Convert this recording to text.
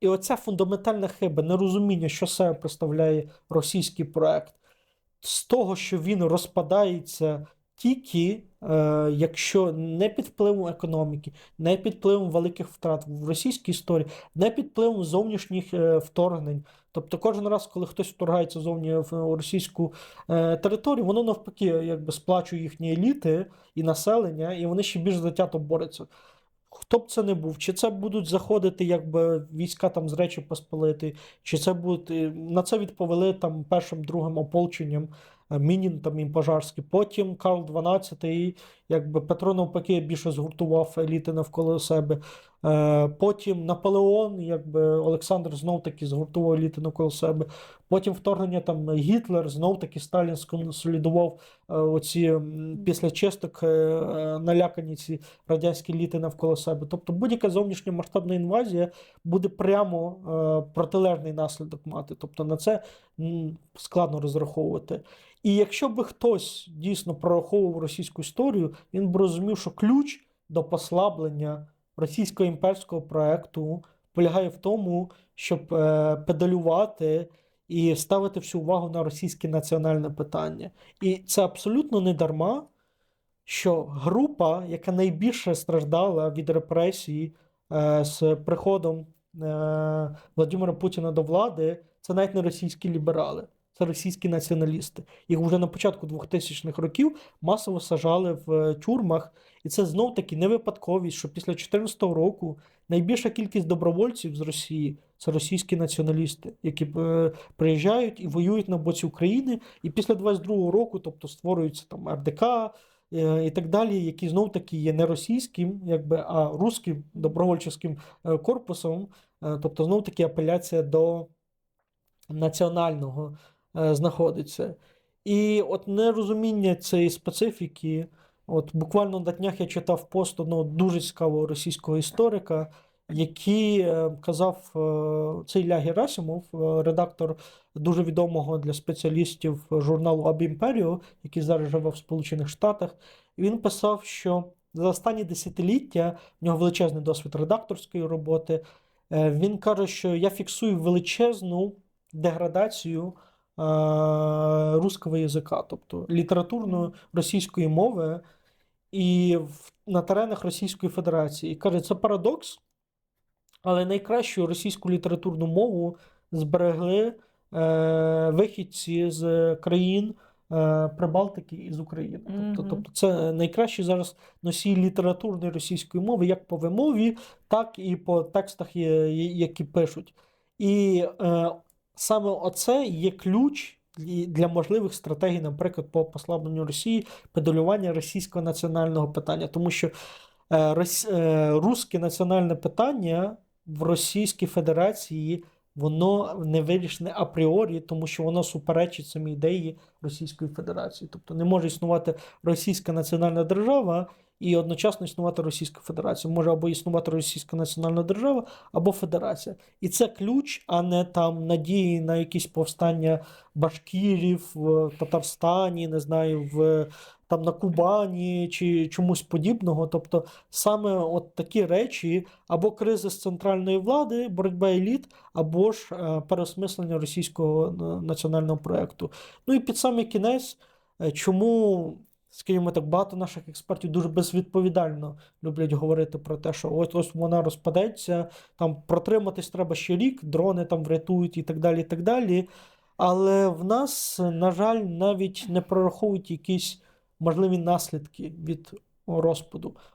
І оця фундаментальна хиба, нерозуміння, що себе представляє російський проект, з того, що він розпадається тільки е, якщо не під впливом економіки, не під впливом великих втрат в російській історії, не під впливом зовнішніх е, вторгнень. Тобто кожен раз, коли хтось вторгається зовні в російську е, територію, воно навпаки якби сплачує їхні еліти і населення, і вони ще більш затято борються. Хто б це не був, чи це будуть заходити якби війська там з Речі поспалити, чи це будуть е, на це відповіли там першим другим ополченням е, Мінін там і Пожарський. Потім Карл XII, якби Петро навпаки більше згуртував еліти навколо себе. Е, Потім Наполеон, якби Олександр знов таки згуртував еліти навколо себе. Потім вторгнення там Гітлер, знов таки Сталін сконсолідував е, оці після чисток е, налякані ці радянські еліти навколо себе. Тобто будь-яка зовнішня масштабна інвазія буде прямо протилежний наслідок мати. Тобто на це складно розраховувати. І якщо би хтось дійсно прораховував російську історію, він б розумів, що ключ до послаблення російського імперського проекту полягає в тому, щоб е, педалювати і ставити всю увагу на російське національне питання. І це абсолютно не дарма, що група, яка найбільше страждала від репресій е, з приходом е, Владимира Путіна до влади, це навіть не російські ліберали, це російські націоналісти. Їх вже на початку 2000-х років масово сажали в е, тюрмах. І це знов таки не випадковість, що після 2014 року найбільша кількість добровольців з Росії це російські націоналісти, які е, приїжджають і воюють на боці України. І після 22-го року, тобто створюються там РДК е, і так далі, які знов таки є не російським, якби, а руським добровольчим корпусом. Тобто, знов таки апеляція до національного знаходиться. І от нерозуміння цієї специфіки. От буквально на днях я читав пост одного дуже цікавого російського історика, який е, казав е, це Ілля Герасимов, е, редактор дуже відомого для спеціалістів журналу Об Імперіо, який зараз живе в Сполучених Штатах. Він писав, що за останні десятиліття в нього величезний досвід редакторської роботи. Е, Він каже, що я фіксую величезну деградацію е, русского язика, тобто літературної російської мови і на теренах Російської Федерації. І каже, це парадокс, але найкращу російську літературну мову зберегли е, вихідці з країн е, Прибалтики і з України. Тобто, Мгм. тобто це найкращі зараз носії літературної російської мови, як по вимові, так і по текстах, які пишуть. І е, саме оце є ключ для можливих стратегій, наприклад, по послабленню Росії, педалювання російського національного питання. Тому що е, рос, е, русське національне питання в Російській Федерації воно не вирішене апріорі, тому що воно суперечить самій ідеї Російської Федерації. Тобто не може існувати російська національна держава і одночасно існувати Російська Федерація. Може або існувати Російська національна держава, або Федерація. І це ключ, а не там надії на якісь повстання башкірів в Татарстані, не знаю, в там на Кубані чи чомусь подібного. Тобто саме от такі речі, або кризис центральної влади, боротьба еліт, або ж е, переосмислення російського е, національного проєкту. Ну і під самий кінець, е, чому. Скажімо так, багато наших експертів дуже безвідповідально люблять говорити про те, що ось ось вона розпадеться, там протриматись треба ще рік, дрони там врятують і так далі. і так далі. Але в нас, на жаль, навіть не прораховують якісь можливі наслідки від розпаду.